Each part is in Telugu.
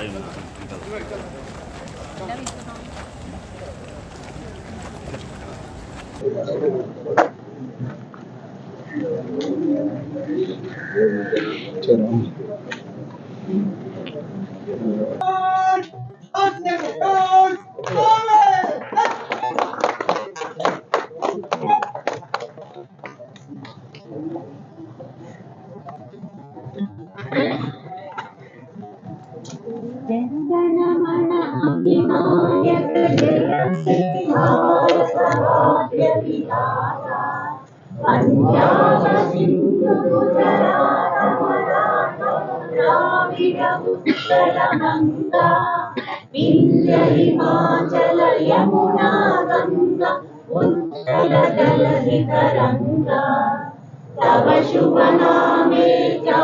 జనగణమన అభిమాయక జనగణమణ అభిమాయక పంచాశ సింధు ద్రావిడ ఉత్తర గంగా హిమాచల యమునా గంగా ఉత్తర జల తవ శుభ చా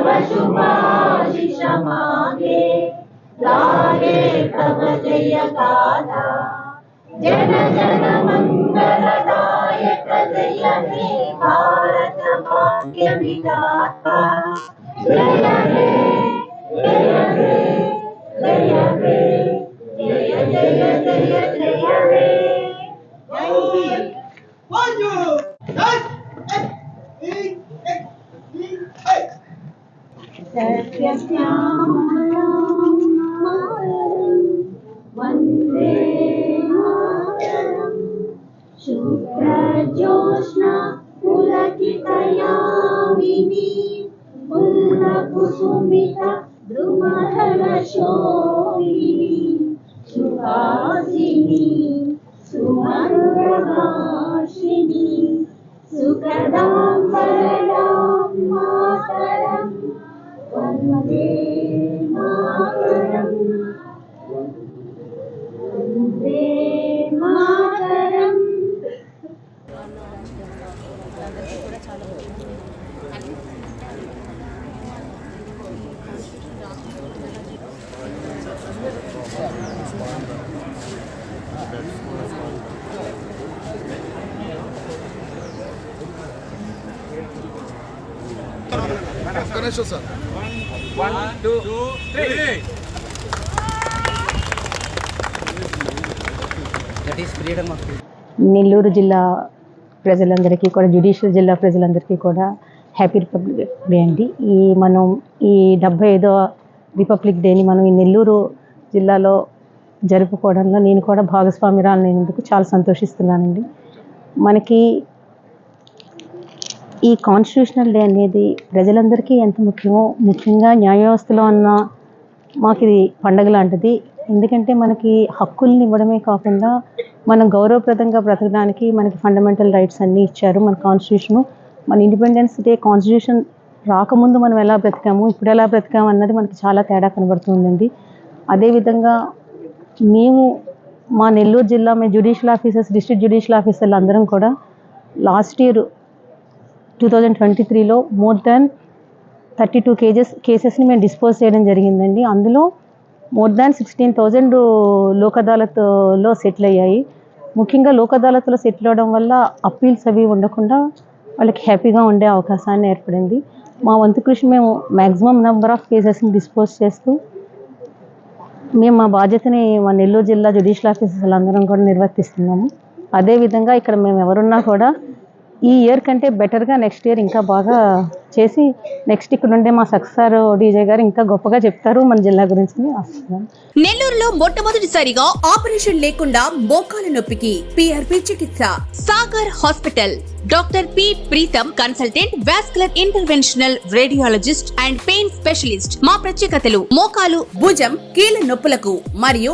तव शुभाशिष मागे गाहे तव जय गाथा जन जन मंगलदायक जय हे भारत भाग्य विधाता जय हे जय हे जय हे जय जय जय जय हे One, two, ्याम वन्दे शुक्रज्योत्ना पुलकितयामिनी कुसुमिता द्रुमधरशोमिनी सुनि सुमशिनि सुखदाम्ब గణేష్ సార్. నెల్లూరు జిల్లా ప్రజలందరికీ కూడా జ్యుడిషియల్ జిల్లా ప్రజలందరికీ కూడా హ్యాపీ రిపబ్లిక్ డే అండి. ఈ మనం ఈ డెబ్బై ఐదవ రిపబ్లిక్ డేని మనం ఈ నెల్లూరు జిల్లాలో జరుపుకోవడంలో నేను కూడా భాగస్వామిరాలైనందుకు చాలా సంతోషిస్తున్నానండి. మనకి ఈ కాన్స్టిట్యూషనల్ డే అనేది ప్రజలందరికీ ఎంత ముఖ్యమో ముఖ్యంగా న్యాయ వ్యవస్థలో ఉన్న మాకు ఇది పండగ లాంటిది. ఎందుకంటే మనకి హక్కుల్ని ఇవ్వడమే కాకుండా మనం గౌరవప్రదంగా బ్రతకడానికి మనకి ఫండమెంటల్ రైట్స్ అన్నీ ఇచ్చారు మన కాన్స్టిట్యూషను మన ఇండిపెండెన్స్ డే కాన్స్టిట్యూషన్ రాకముందు మనం ఎలా బ్రతికాము ఇప్పుడు ఎలా బ్రతికాము అన్నది మనకి చాలా తేడా కనబడుతుందండి. అదేవిధంగా మేము మా నెల్లూరు జిల్లా మేము జ్యుడిషియల్ ఆఫీసర్స్ డిస్ట్రిక్ట్ జ్యుడిషియల్ ఆఫీసర్లు అందరం కూడా last year two thousand twenty త్రీలో more than thirty two cases కేసెస్ని మేము డిస్పోజ్ చేయడం జరిగిందండి. అందులో more than sixteen thousand Lok అదాలత్లో settle అయ్యాయి. ముఖ్యంగా లోక్ అదాలత్లో సెటిల్ అవ్వడం వల్ల అప్పీల్స్ అవి ఉండకుండా వాళ్ళకి హ్యాపీగా ఉండే అవకాశాన్ని ఏర్పడింది. మా వంతు కృషి మేము మ్యాక్సిమం నెంబర్ ఆఫ్ కేసెస్ని డిస్పోజ్ చేస్తూ మేము మా బాధ్యతని మా నెల్లూరు జిల్లా జ్యుడిషియల్ ఆఫీసర్లు అందరం కూడా నిర్వర్తిస్తున్నాము. అదేవిధంగా ఇక్కడ మేము ఎవరున్నా కూడా ఈ ఇయర్ కంటే బెటర్గా నెక్స్ట్ ఇయర్ ఇంకా బాగా చేసి నెక్స్ట్ ఇక్కడ ఉండే మా సక్సార్ డీజే గారు ఇంకా గొప్పగా చెప్తారు మన జిల్లా గురించి నెల్లూరులో మొట్టమొదటిసారిగా ఆపరేషన్ లేకుండా మోకాల నొప్పికి పిఆర్పి చికిత్స. Sagar hospital. Doctor P Preetham consultant vascular interventional radiologist and pain specialist మా ప్రత్యేకతలు మోకాలు భుజం కీళ్ళ నొప్పులకు మరియు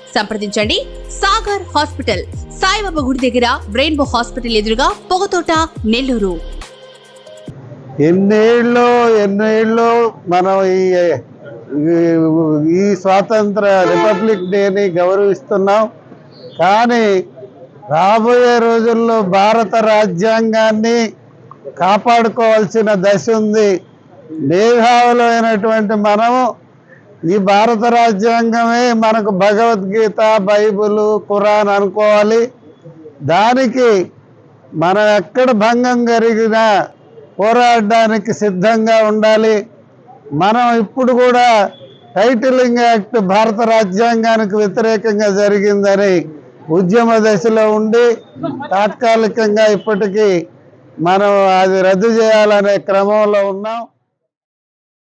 సంప్రదించండి. సాగర్ హాస్పిటల్ సాయిబాబా గుడి దగ్గర రెయిన్బో హాస్పిటల్ ఎదురుగా పొగతోట నెల్లూరు. ఎన్నేళ్ళు ఎన్నేళ్ళు మనం ఈ ఈ- స్వాతంత్ర రిపబ్లిక్ డేని గౌరవిస్తున్నాం. కానీ రాబోయే రోజుల్లో భారత రాజ్యాంగాన్ని కాపాడుకోవాల్సిన దశ ఉంది. మేధావులైనటువంటి మనము ఈ భారత రాజ్యాంగమే మనకు భగవద్గీత బైబుల్ ఖురాన్ అనుకోవాలి. దానికి మనం ఎక్కడ భంగం జరిగినా పోరాడడానికి సిద్ధంగా ఉండాలి. మనం ఇప్పుడు కూడా టైటిలింగ్ యాక్ట్ భారత రాజ్యాంగానికి వ్యతిరేకంగా జరిగిందని ఉద్యమ దశలో ఉండి తాత్కాలికంగా ఇప్పటికీ మనం అది రద్దు చేయాలనే క్రమంలో ఉన్నాం.